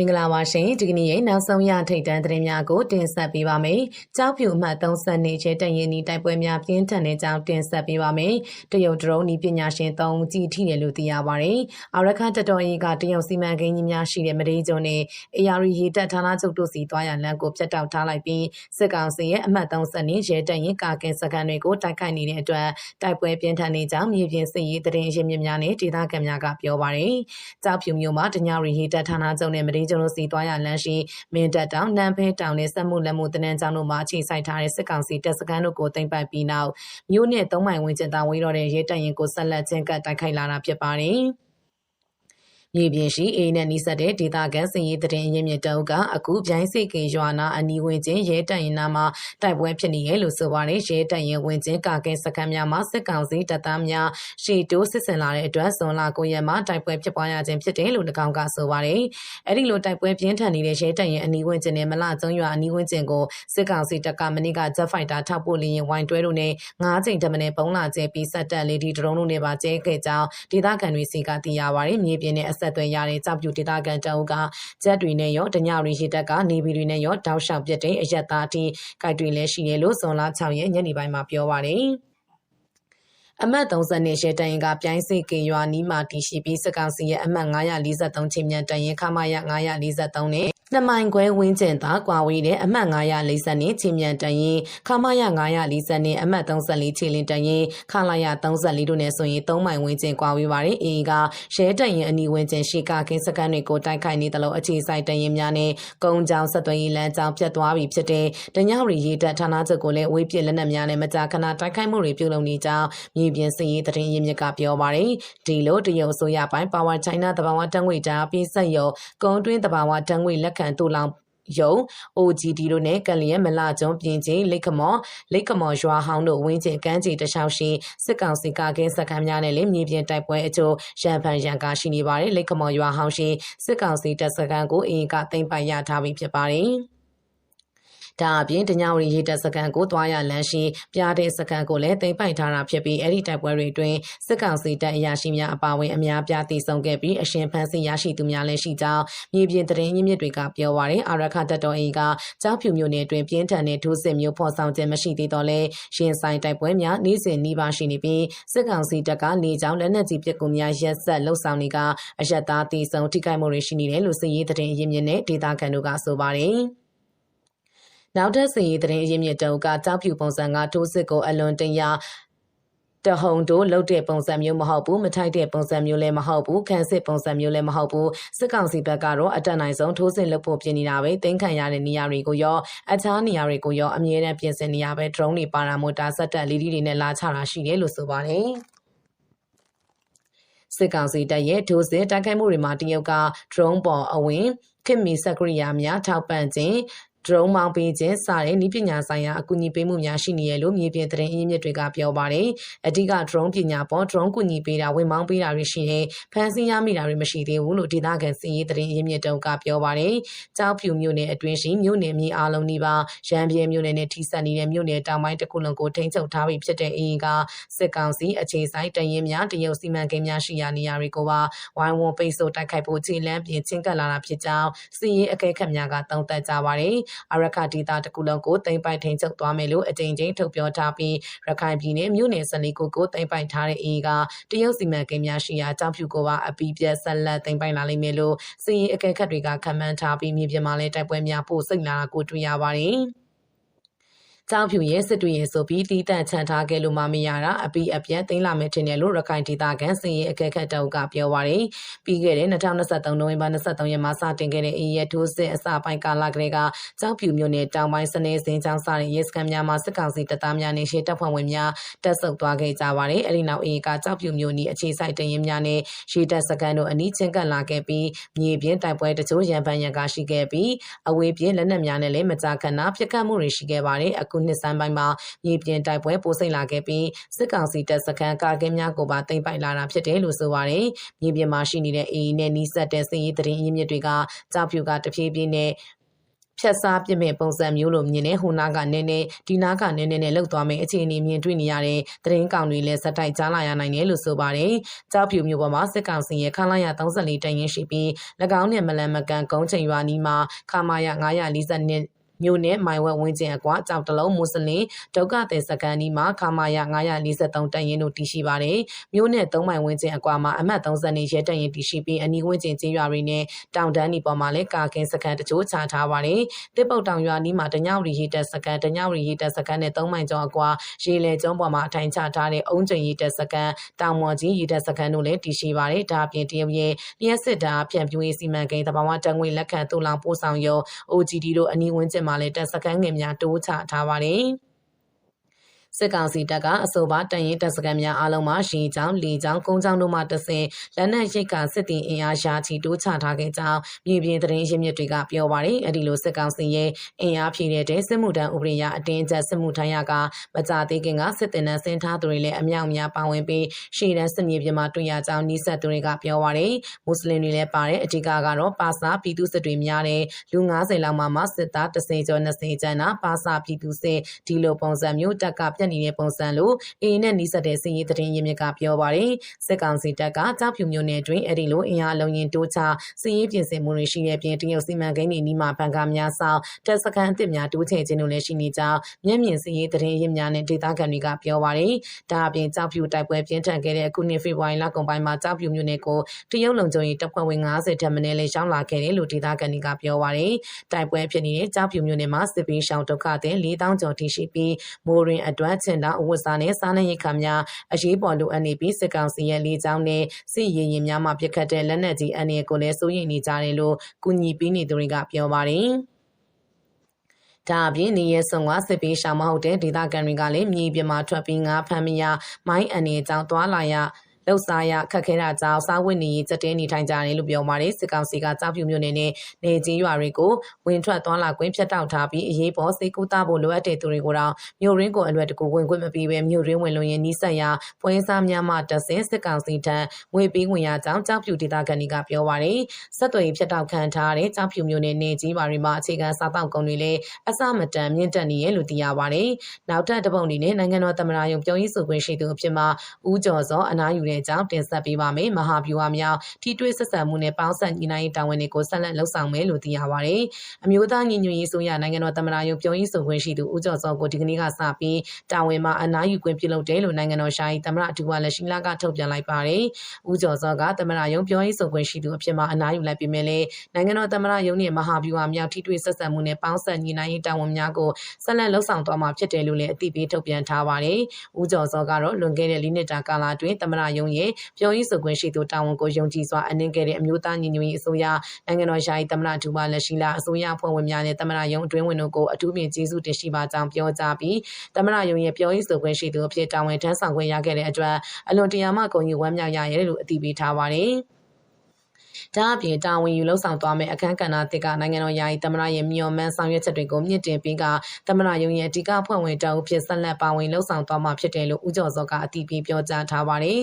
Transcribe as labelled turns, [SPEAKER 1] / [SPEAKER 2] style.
[SPEAKER 1] မင်္ဂလာပါရှင်ဒီကနေ့ရဲ့နောက်ဆုံးရထိတ်တန်းသတင်းများကိုတင်ဆက်ပေးပါမယ်။ကြောက်ဖြူအမှတ်30နှစ်ချဲတရင်နီတိုက်ပွဲများပြင်းထန်တဲ့ကြောင်းတင်ဆက်ပေးပါမယ်။တရုတ်ဒရုန်းဤပညာရှင်၃ဦးကြီးထိတယ်လို့သိရပါတယ်။အာရခတတော်ရင်ကတရုတ်စီမံကိန်းကြီးများရှိတဲ့မဒေးကျွန်းနဲ့ AR ရေတပ်ဌာနချုပ်တို့စီသွားရလမ်းကိုပြတ်တောက်ထားလိုက်ပြီးစစ်ကောင်စီရဲ့အမှတ်30နှစ်ရဲတရင်ကာကင်စကန်တွေကိုတိုက်ခိုက်နေတဲ့အတွက်တိုက်ပွဲပြင်းထန်နေကြောင်းမြေပြင်စစ်ရေးသတင်းရင်းမြစ်များနဲ့ဒေသခံများကပြောပါတယ်။ကြောက်ဖြူမျိုးမှာတညရီရေတပ်ဌာနချုပ်နဲ့မဒေးကျွန်းတို့စီသွားရလမ်းရှိမင်းတပ်တောင်နန်းဖဲတောင်နဲ့စက်မှုလက်မှုတနန်းကျောင်းတို့မှာအခြေစိုက်ထားတဲ့စစ်ကောင်စီတပ်စခန်းတို့ကိုတင်ပိုက်ပြီးနောက်မြို့နယ်သုံးမိုင်ဝန်းကျင်သာဝေးတော့တဲ့ရဲတပ်ရင်ကိုဆက်လက်ချင်းကပ်တိုက်ခိုက်လာတာဖြစ်ပါတယ်။ မြေပြင်ရှိအေးနဲ့နီးစပ်တဲ့ဒေသခံစည်ရေးတရင်ရင်းမြစ်တုံးကအခုပြိုင်းစိတ်ကင်ရွာနာအနီးဝန်းကျင်ရဲတပ်ရင်နာမှာတိုက်ပွဲဖြစ်နေရလို့ဆိုပါတယ်ရဲတပ်ရင်ဝန်းကျင်ကာကဲစခန်းများမှာစစ်ကောင်စီတပ်သားများရှေ့တိုးစစ်ဆင်လာတဲ့အတွက်ဇွန်လ9ရက်မှာတိုက်ပွဲဖြစ်ပွားရခြင်းဖြစ်တယ်လို့၎င်းကဆိုပါတယ်အဲ့ဒီလိုတိုက်ပွဲပြင်းထန်နေတဲ့ရဲတပ်ရင်အနီးဝန်းကျင်နဲ့မလကျုံရွာအနီးဝန်းကျင်ကိုစစ်ကောင်စီတပ်ကမနေ့ကဂျက်ဖိုက်တာထောက်ပို့လင်းရင်ဝိုင်းတွဲတို့နဲ့၅ချိန်တမနဲ့ပုံလာကျဲပြီးဆက်တက်လေဒီဒရုန်းတို့နဲ့ပါကျဲခဲ့ကြောင်းဒေသခံတွေစီကသိရပါတယ်မြေပြင်နဲ့အဆက်အသွယ်ရတဲ့ကြောက်ပြူဒေသခံတအုပ်ကဂျက်တွေနဲ့ရောတညရီရှိတက်ကနေဗီတွေနဲ့ရောတောက်လျှောက်ပြတဲ့အရက်သားအထိကြိုက်တွေလည်းရှိတယ်လို့ဇွန်လ6ရက်ညနေပိုင်းမှာပြောပါတယ် အမှတ်30နဲ့ရဲတရင်ကပြိုင်းစိတ်ကေရွာနီးမှာတည်ရှိပြီးစကောင်စီရဲ့အမှတ်943ချင်းမြန်တရင်ခမရ943နဲ့နှစ်မိုင်ခွဲဝင်းကျင်သာကွာဝေးတဲ့အမှတ်940နဲ့ချင်းမြန်တရင်ခမရ940နဲ့အမှတ်34ချင်းလင်းတရင်ခလာရ34တို့နဲ့ဆိုရင်3မိုင်ဝင်းကျင်ကွာဝေးပါတယ်အေးကရဲတရင်အနီဝင်းကျင်ရှိကကင်းစကန်တွေကိုတိုက်ခိုက်နေတယ်လို့အခြေစိုက်တရင်များနဲ့ကုန်းချောင်းဆက်သွယ်ရေးလမ်းကြောင်းပြတ်သွားပြီဖြစ်တဲ့တညရီရေးတပ်ဌာနချုပ်ကိုလည်းဝေးပစ်လက်နက်များနဲ့မကြာခဏတိုက်ခိုက်မှုတွေပြုလုပ်နေကြောင်းမြေပြင်စည်ရေးသတင်းရင်းမြစ်ကပြောပါတယ်ဒီလိုတရုတ်ဆိုရပိုင်း Power China တဘာဝတန်းငွေတာပြီးဆက်ရုံကုန်းတွင်းတဘာဝတန်းငွေလက်ခံတူလောင်ယုံ OGD တို့နဲ့ကလျက်မလာကျုံပြင်ချင်းလိတ်ကမော်လိတ်ကမော်ရွာဟောင်းတို့ဝင်းကျင်ကမ်းခြေတခြားရှိစစ်ကောင်စီကကင်းစခန်းများနဲ့လည်းမြေပြင်တိုက်ပွဲအကျိုးရန်ဖန်ရန်ကာရှိနေပါတယ်လိတ်ကမော်ရွာဟောင်းရှိစစ်ကောင်စီတပ်စခန်းကိုအင်ကသိမ်းပိုက်ရထားပြီးဖြစ်ပါတယ် ဒါအပြင်တညဝရီရေတပ်စကန်ကိုသွားရလမ်းရှိပြားတဲ့စကန်ကိုလည်းတင်ပိုက်ထားတာဖြစ်ပြီးအဲ့ဒီတိုက်ပွဲတွေအတွင်းစစ်ကောင်စီတပ်အရာရှိများအပါအဝင်အများပြားတည်ဆုံခဲ့ပြီးအရှင်ဖန်စီရရှိသူများလည်းရှိကြောင်းမြေပြင်သတင်းရင်းမြစ်တွေကပြောပါရယ်အာရခတပ်တော်အင်ကကြောက်ဖြူမျိုးနယ်အတွင်းပြင်းထန်တဲ့ထိုးစစ်မျိုးဖော်ဆောင်ခြင်းမရှိသေးတော့လဲရှင်ဆိုင်တိုက်ပွဲများနေ့စဉ်နှီးပါရှိနေပြီးစစ်ကောင်စီတပ်ကလေကြောင်းလက်နက်ကြီးပစ်ကူများရက်ဆက်လှုပ်ဆောင်နေကအယက်သားတည်ဆုံထိခိုက်မှုတွေရှိနေတယ်လို့စစ်ရေးသတင်းရင်းမြစ်နဲ့ဒေတာခန်တို့ကဆိုပါတယ် နောက်ထပ်စီရေးသတင်းအရင်းမြစ်တုံကကြောက်ဖြူပုံစံကထိုးစစ်ကိုအလွန်တင်ရတဟုန်တို့လှုပ်တဲ့ပုံစံမျိုးမဟုတ်ဘူးမထိုက်တဲ့ပုံစံမျိုးလည်းမဟုတ်ဘူးခံစစ်ပုံစံမျိုးလည်းမဟုတ်ဘူးစစ်ကောင်စီဘက်ကတော့အတက်နိုင်ဆုံးထိုးစစ်လုပ်ဖို့ပြင်နေတာပဲတင်းခံရတဲ့နေရာတွေကိုရောအခြားနေရာတွေကိုရောအမြဲတမ်းပြင်ဆင်နေရပဲ drone တွေပါရာမိုတာဆက်တက်လီဒီတွေနဲ့လာချတာရှိတယ်လို့ဆိုပါတယ်စစ်ကောင်စီတပ်ရဲ့ဒိုးစစ်တိုက်ခိုက်မှုတွေမှာတရုတ်က drone ပေါ်အဝင်ခင်မီစက်ကရိယာများထောက်ပံ့ခြင်း ဒရုန်းမောင်းပေးခြင်းစတဲ့နည်းပညာဆိုင်ရာအကူအညီပေးမှုများရှိနေရလို့မြေပြင်သတင်းအရင်းမြစ်တွေကပြောပါတယ်။အဓိကဒရုန်းပညာပေါ်ဒရုန်းကူညီပေးတာဝင်မောင်းပေးတာတွေရှိရင်ဖန်ဆီးရမိတာတွေမရှိသေးဘူးလို့ဒေသခံစီရေးသတင်းအရင်းမြစ်တုံးကပြောပါတယ်။ကြောက်ဖြူမြို့နယ်အတွင်းရှိမြို့နယ်မြေအားလုံးဒီပါရန်ပြည်မြို့နယ်နဲ့ထိစပ်နေတဲ့မြို့နယ်တောင်ပိုင်းတစ်ခုလုံးကိုထိန်းချုပ်ထားပြီးဖြစ်တဲ့အင်ကစစ်ကောင်စီအခြေဆိုင်တရင်များတရုတ်စီမံကိန်းများရှိရာနေရာတွေကိုပါဝိုင်းဝန်းပိတ်ဆို့တိုက်ခိုက်ဖို့ခြေလမ်းပြင်ချင်းကပ်လာတာဖြစ်ကြောင်းစီရေးအကဲခတ်များကသုံးသပ်ကြပါတယ်။အရခဒေသတကူလုံးကိုသိမ်းပိုက်ထိန်ချုပ်သွားမယ်လို့အကြိမ်ကြိမ်ထုတ်ပြောထားပြီးရခိုင်ပြည်နယ်မြို့နယ်စလီကိုကိုသိမ်းပိုက်ထားတဲ့အေးကတရုတ်စီမံကိန်းများရှိရာကြောက်ဖြူကိုပါအပီးပြက်ဆက်လက်သိမ်းပိုက်လာလိမ့်မယ်လို့စီရင်အကဲခတ်တွေကခန့်မှန်းထားပြီးမြေပြင်မှာလည်းတိုက်ပွဲများပို့စိတ်လာတာကိုတွေ့ရပါတယ်။ ကြောင်ဖြူရဲ့စစ်တွေရဲ့ဆိုပြီးတီးတန့်ချန်ထားခဲ့လို့မမရတာအပီအပြက်သိမ်းလာမယ်ထင်တယ်လို့ရခိုင်ဒေသခံစင်ရဲ့အကဲခတ်တောက်ကပြောပါရယ်ပြီးခဲ့တဲ့2023နိုဝင်ဘာ23ရက်မှာစတင်ခဲ့တဲ့အေးရဲ့ထိုးစစ်အစပိုင်းကာလကလေးကကြောင်ဖြူမြို့နယ်တောင်ပိုင်းစနေစင်းချောင်းစတဲ့ရဲစခန်းများမှာစစ်ကောင်စီတပ်သားများနဲ့ရှေ့တပ်ဖွဲ့ဝင်များတပ်ဆုပ်သွားခဲ့ကြပါတယ်အဲဒီနောက်အေးကကြောင်ဖြူမြို့နီအခြေစိုက်တရင်များနဲ့ရှေ့တပ်စခန်းတို့အနီးချင်းကပ်လာခဲ့ပြီးမြေပြင်တိုက်ပွဲတချို့ရန်ပန်ရန်ကရှိခဲ့ပြီးအဝေးပြေးလက်နက်များနဲ့လည်းမကြာခဏပြစ်ခတ်မှုတွေရှိခဲ့ပါတယ်အခုနှစ်ဆန်းပိုင်းမှာမြေပြင်တိုက်ပွဲပိုစိတ်လာခဲ့ပြီးစစ်ကောင်စီတပ်စခန်းကာကင်းများကိုပါတင်ပိုက်လာတာဖြစ်တယ်လို့ဆိုပါတယ်။မြေပြင်မှာရှိနေတဲ့အေးနဲ့နီးစပ်တဲ့စစ်ရေးသတင်းအရင်းမြစ်တွေကကြောက်ဖြူကတဖြည်းဖြည်းနဲ့ဖြတ်စားပြစ်မဲ့ပုံစံမျိုးလိုမြင်နေဟိုနာကနည်းနည်းဒီနာကနည်းနည်းနဲ့လောက်သွားမယ်အခြေအနေမြင်တွေ့နေရတဲ့သတင်းကောင်တွေလည်းစက်တိုက်ကြားလာရနိုင်တယ်လို့ဆိုပါတယ်။ကြောက်ဖြူမျိုးပေါ်မှာစစ်ကောင်စီရဲ့ခလာရ34တန်ရင်ရှိပြီး၎င်းနဲ့မလန်မကန်ကုန်းချိန်ရွာနီးမှာခမာရ942 မြို့နယ်မိုင်ဝက်ဝင်းကျင်အကွာကြောက်တလုံးမွတ်စလင်ဒုက္ခသည်စကန်ဒီမှာခမာယ943တန်ရင်တို့တည်ရှိပါတယ်။မြို့နယ်3မိုင်ဝင်းကျင်အကွာမှာအမှတ်30နေရဲတန်ရင်တည်ရှိပြီးအနီးဝင်းကျင်ကျေးရွာတွေနဲ့တောင်တန်းဒီပေါ်မှာလည်းကာကင်းစကန်တချို့ချထားပါတယ်။တစ်ပုတ်တောင်ရွာနီးမှာတညဝရီဟီတက်စကန်တညဝရီဟီတက်စကန်နဲ့3မိုင်ကျော်အကွာရေလေကျုံးပေါ်မှာအထိုင်ချထားတဲ့အုံးကျင်ဟီတက်စကန်တောင်မော်ကြီးဟီတက်စကန်တို့လည်းတည်ရှိပါတယ်။ဒါအပြင်တရုတ်ရဲ့လျှက်စစ်တာဖြန့်ဖြူးရေးစီမံကိန်းတဘာဝတန်ငွေလက်ခံတူလောင်ပို့ဆောင်ရုံ OGD တို့အနီးဝန်းကျင်မှာလည်းတက်စကန်ငယ်များတိုးချထားပါတယ်။ စစ်ကောင်စီတပ်ကအဆိုပါတန်ရင်တပ်စခန်းများအလုံးမှာရေချောင်းလေချောင်းကုန်းချောင်းတို့မှတဆင်လက်နက်ရိတ်ကစစ်တီအင်အားရှာချီတိုးချထားခဲ့ကြောင်းမြေပြင်သတင်းရင်းမြစ်တွေကပြောပါတယ်။အဲဒီလိုစစ်ကောင်စီရဲ့အင်အားဖြည့်တဲ့စစ်မှုထမ်းဥပဒေရအတင်းကျပ်စစ်မှုထမ်းရကမကြသေးခင်ကစစ်တင်နန်းစင်ထားသူတွေလည်းအမြောက်များပါဝင်ပြီးရှေ့တန်းစစ်မြေပြင်မှာတွေ့ရကြောင်းနှိဆက်သူတွေကပြောပါတယ်။မွတ်စလင်တွေလည်းပါတဲ့အဓိကကတော့ပါစာပြည်သူစစ်တွေများတဲ့လူ90လောက်မှမှစစ်သား30ကျော်20ကျန်းနာပါစာပြည်သူစစ်ဒီလိုပုံစံမျိုးတက်ကပြတ်နေတဲ့ပုံစံလို့အေနဲ့နီးစပ်တဲ့စီရေးသတင်းရင်းမြစ်ကပြောပါတယ်စစ်ကောင်စီတပ်ကကြောက်ဖြူမျိုးနယ်တွင်အဲ့ဒီလိုအင်အားလုံးရင်တိုးချစီရေးပြင်ဆင်မှုတွေရှိတဲ့ပြင်တရုတ်စီမံကိန်းတွေနီးမှာဘန်ကာများဆောင်တပ်စခန်းအသစ်များတိုးချဲ့ခြင်းတို့လည်းရှိနေကြောင်းမျက်မြင်စီရေးသတင်းရင်းများနဲ့ဒေသခံတွေကပြောပါတယ်ဒါအပြင်ကြောက်ဖြူတိုက်ပွဲပြင်းထန်ခဲ့တဲ့အခုနှစ်ဖေဖော်ဝါရီလကုန်ပိုင်းမှာကြောက်ဖြူမျိုးနယ်ကိုတရုတ်လုံခြုံရေးတပ်ဖွဲ့ဝင်90ထက်မနည်းလည်းရှောင်းလာခဲ့တယ်လို့ဒေသခံတွေကပြောပါတယ်တိုက်ပွဲဖြစ်နေတဲ့ကြောက်ဖြူမျိုးနယ်မှာစစ်ပေးရှောင်းဒုက္ခသည်4000ကျော်ထိရှိပြီးမိုးရင်အတွက်ချင်တာအဝတ်စားနဲ့စားနပ်ရိက္ခာများအရေးပေါ်လိုအပ်နေပြီးစစ်ကောင်စီရဲ့လေကြောင်းနဲ့စစ်ရေးရင်များမှပြစ်ခတ်တဲ့လက်နက်ကြီးအန္တရာယ်ကိုလည်းစိုးရိမ်နေကြတယ်လို့ကူညီပေးနေသူတွေကပြောပါတယ်ဒါအပြင်နေရဆုံကစစ်ပေးရှောင်မဟုတ်တဲ့ဒေသခံတွေကလည်းမြေပြင်မှာထွက်ပြီးငါးဖမ်းမရမိုင်းအနေအကြောင်းသွားလာရ လှုပ်ရှားရခက်ခဲတာကြောင့်စားဝတ်နေရေးစက်တဲနေထိုင်ကြတယ်လို့ပြောပါတယ်စစ်ကောင်စီကကြောက်ဖြူမြို့နယ်နဲ့နေကြီးရွာတွေကိုဝင်ထွက်သွားလာခွင့်ဖြတ်တောက်ထားပြီးအရေးပေါ်စေကူတာဖို့လိုအပ်တဲ့သူတွေကိုတော့မြို့ရင်းကိုအလွယ်တကူဝင်ခွင့်မပေးဘဲမြို့ရင်းဝင်လို့ရင်နီးစပ်ရာပွဲစားများမှတဆင်စစ်ကောင်စီထံငွေပေးဝင်ရကြောင်းကြောက်ဖြူဒေသခံတွေကပြောပါတယ်ဆက်သွယ်ဖြတ်တောက်ခံထားတဲ့ကြောက်ဖြူမြို့နယ်နေကြီးရွာတွေမှာအခြေခံစားတောက်ကုန်တွေလည်းအစမတန်မြင့်တက်နေရလို့သိရပါတယ်နောက်ထပ်တပုံတွေနဲ့နိုင်ငံတော်သမ္မတရုံပြောရေးဆိုခွင့်ရှိသူအဖြစ်မှဦးကျော်စောအနားယူတဲ့အကြောင်းတင်ဆက်ပေးပါမယ်။မဟာဗျူဟာမြောက်ထိတွေ့ဆက်ဆံမှုနဲ့ပေါင်းစပ်ညီနိုင်တာဝန်တွေကိုဆက်လက်လှုပ်ဆောင်မယ်လို့သိရပါတယ်။အမျိုးသားညီညွတ်ရေးဆိုရနိုင်ငံတော်သမ္မတရုံပြောရေးဆိုခွင့်ရှိသူဦးကျော်စောကိုဒီကနေ့ကစပြီးတာဝန်မှာအနားယူခွင့်ပြုလုပ်တယ်လို့နိုင်ငံတော်ရှားသမ္မတအထူးဝါလက်ရှိလာကထုတ်ပြန်လိုက်ပါတယ်။ဦးကျော်စောကသမ္မတရုံပြောရေးဆိုခွင့်ရှိသူအဖြစ်မှအနားယူလိုက်ပေမဲ့လည်းနိုင်ငံတော်သမ္မတရုံနဲ့မဟာဗျူဟာမြောက်ထိတွေ့ဆက်ဆံမှုနဲ့ပေါင်းစပ်ညီနိုင်ရေးတာဝန်များကိုဆက်လက်လှုပ်ဆောင်သွားမှာဖြစ်တယ်လို့လည်းအသိပေးထုတ်ပြန်ထားပါတယ်။ဦးကျော်စောကတော့လွန်ခဲ့တဲ့၄နှစ်တာကာလအတွင်းသမ္မတရုံရဲ့ပြောရေးဆိုခွင့်ရှိသူတာဝန်ကိုယုံကြည်စွာအနှင်းခဲ့တဲ့အမျိုးသားညီညွတ်ရေးအစိုးရနိုင်ငံတော်ယာယီသမ္မတဒူဝါလက်ရှိလာအစိုးရဖွဲ့ဝင်များနဲ့သမ္မတရုံအတွင်းဝင်တို့ကိုအထူးမြင့်ကျေးဇူးတင်ရှိပါကြောင်းပြောကြားပြီးသမ္မတရုံရဲ့ပြောရေးဆိုခွင့်ရှိသူအဖြစ်တာဝန်ထမ်းဆောင်ခွင့်ရခဲ့တဲ့အတွက်အလွန်တရာမှဂုဏ်ယူဝမ်းမြောက်ရရဲလို့အသိပေးထားပါတယ်။ဒါအပြင်တာဝန်ယူလှုပ်ဆောင်သွားမယ့်အခမ်းကဏ္ဍတစ်ကနိုင်ငံတော်ယာယီသမ္မတရဲ့မြော်မှန်းဆောင်ရွက်ချက်တွေကိုမြင့်တင်ပြီးကသမ္မတရုံးရဲ့အဓိကဖွဲ့ဝင်တောက်ဖြစ်ဆက်လက်ပါဝင်လှုပ်ဆောင်သွားမှာဖြစ်တယ်လို့ဦးကျော်စောကအတည်ပြုပြောကြားထားပါတယ်